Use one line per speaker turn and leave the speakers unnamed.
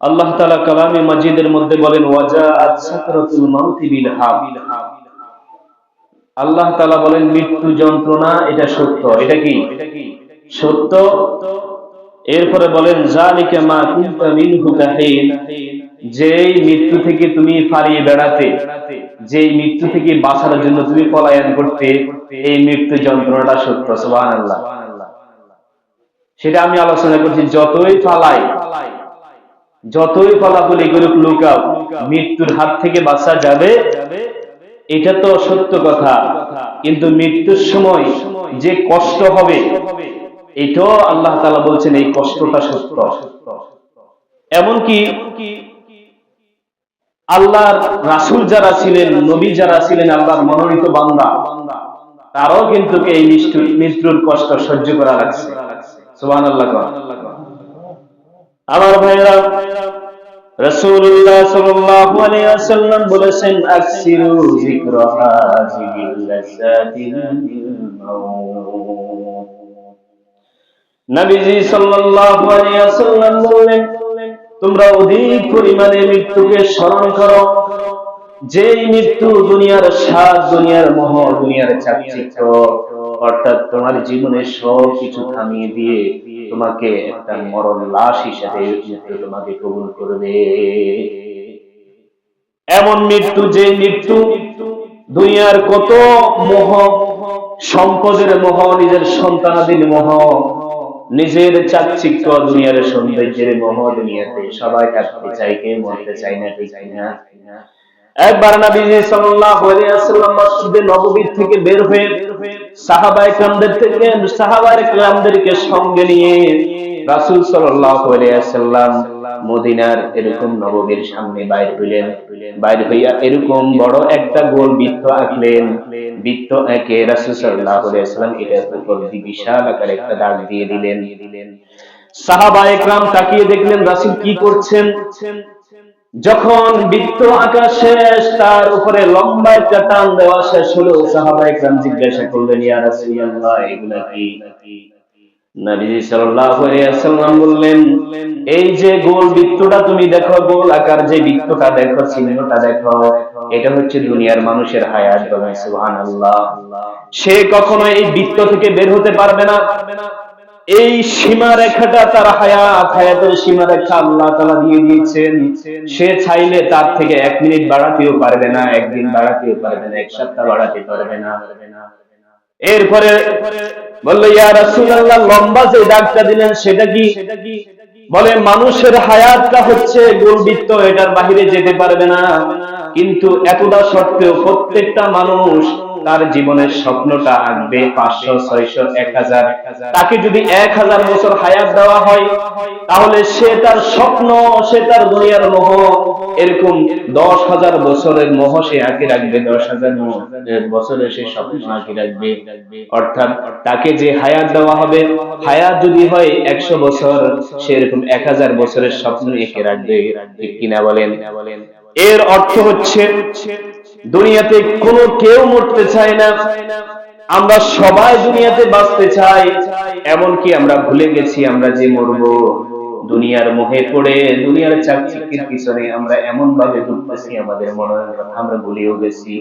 আল্লাহ তাআলা কালামে মাজিদের মধ্যে বলেন, ওয়াজাআত সাকরাতুল মাউতি বিল হাক আল্লাহ তাআলা বলেন, মৃত্যু যন্ত্রণা, এটা সত্য। এটা কি? সত্য। এরপরে বলেন জালিকা মা কুনতা মিনহু তাহিন যেই মৃত্যু থেকে তুমি পালিয়ে বেড়াতে, যেই মৃত্যু থেকে বাঁচার জন্য তুমি পলায়ন করতে, এই মৃত্যু যন্ত্রণাটা সত্য। সুবহানাল্লাহ। সেটা আমি আলোচনা করছি, যতই পালাই যতই ফলাফলি করুক লুকাও, মৃত্যুর হাত থেকে বাঁচা যাবে। এটা তো সত্য কথা। কিন্তু মৃত্যুর সময় যে কষ্ট হবে, এটাও আল্লাহ তাআলা বলছেন এই কষ্টটা সত্য। এমনকি আল্লাহর রাসূল যারা ছিলেন, নবী যারা ছিলেন, আল্লাহর মনোনীত বান্দা, তারাও কিন্তু এই মৃত্যুর কষ্ট সহ্য করা লাগছে। আমার ভাইরা রাসূলুল্লাহ সাল্লাল্লাহু আলাইহি ওয়াসাল্লাম বলেছেন, আকসিরু যিকরা নবীজি সাল্লাল্লাহু আলাইহি ওয়াসাল্লাম বললেন, তোমরা অধিক পরিমাণে মৃত্যুকে স্মরণ করো। যেই মৃত্যু দুনিয়ার স্বাদ, দুনিয়ার মোহ, দুনিয়ার চাকচিক্য, অর্থাৎ তোমার জীবনের সব কিছু থামিয়ে দিয়ে তোমাকে একটা মরণ লাশ হিসেবে মৃত্যু তোমাকে কবুল করবে। এমন মৃত্যু যে মৃত্যু দুনিয়ার কত মোহ সম্পদের মোহ নিজের সন্তানাদির মোহ নিজের চাকচিক্য দুনিয়ার সৌন্দর্যের মোহ দুনিয়াতে সবাই থাকতে চাই কে মরতে চাই না ঠিক না? একবার নবীজি সাল্লাল্লাহু আলাইহি ওয়াসাল্লাম মসজিদে নববী থেকে বের হয়ে সাহাবায়ে কেরামদের থেকে সাহাবায়ে কেরামদেরকে সঙ্গে নিয়ে রাসূল সাল্লাল্লাহু আলাইহি ওয়াসাল্লাম মদিনার এরকম নববীর সামনে বাইর হইলেন। বাইর হইয়া এরকম বড় একটা গোল বৃত্ত আঁকলেন। বৃত্ত একে রাসূল সাল্লাল্লাহু আলাইহি ওয়াসাল্লাম এটার উপর বিশাল আকার একটা দাগ দিয়ে দিলেন। সাহাবায়ে কেরাম তাকিয়ে দেখলেন রাসূল কি করছেন? যখন বৃত্ত আঁকা শেষ, তার উপরে লম্বা একটা টান দেওয়া শেষ হলো। সাহাবা একরাম জিজ্ঞাসা করলেন, ইয়া রাসূলুল্লাহ, এগুলা কি? নবীজি সাল্লাল্লাহু আলাইহি ওয়াসাল্লাম বললেন, এই যে গোল বৃত্তটা তুমি দেখো, গোল আকার যে বৃত্তটা দেখো, চিহ্নটা দেখো, এটা হচ্ছে দুনিয়ার মানুষের হায়াত সুবহানাল্লাহ। সে কখনো এই বৃত্ত থেকে বের হতে পারবে না। এই সীমা রেখাটা তার হায়াত হায়াতের সীমা রেখা আল্লাহ তালা দিয়ে দিয়েছেন। সে চাইলে তার থেকে এক মিনিট বাড়াতেও পারবে না, একদিন বাড়াতেও পারবে না, এক সপ্তাহ বাড়াতে পারবে না। এরপরে বলল, ইয়া রাসূলুল্লাহ, লম্বা যে দাগটা দিলেন সেটা কি? বলে, মানুষের হায়াতটা হচ্ছে গোলবৃত্ত এটার বাহিরে যেতে পারবে না। কিন্তু এতটা সত্ত্বেও প্রত্যেকটা মানুষ তার জীবনের স্বপ্নটা আঁকবে পাঁচশো, ছয়শো, এক হাজার। তাকে যদি এক হাজার বছর হায়াত দেওয়া হয়, তাহলে সে তার স্বপ্ন, সে তার দুনিয়ার মোহ। এরকম দশ হাজার বছরের মোহ সে আঁকে রাখবে, দশ হাজার বছরের সে স্বপ্ন আঁকে রাখবে। অর্থাৎ তাকে যে হায়াত দেওয়া হবে, হায়াত যদি হয় একশো বছর, সে এরকম এক হাজার বছরের স্বপ্ন এঁকে রাখবে। কিনা বলেন? এর অর্থ হচ্ছে দুনিয়াতে কোনো কেউ মরতে চায় না। আমরা সবাই দুনিয়াতে বাঁচতে চাই। এমনকি আমরা ভুলে গেছি আমরা যে মরব। দুনিয়ার মুখে পড়ে, দুনিয়ার চাকচিকির পিছনে আমরা এমন ভাবে ঢুকতেছি আমাদের মনে আমরা ভুলেও গেছি।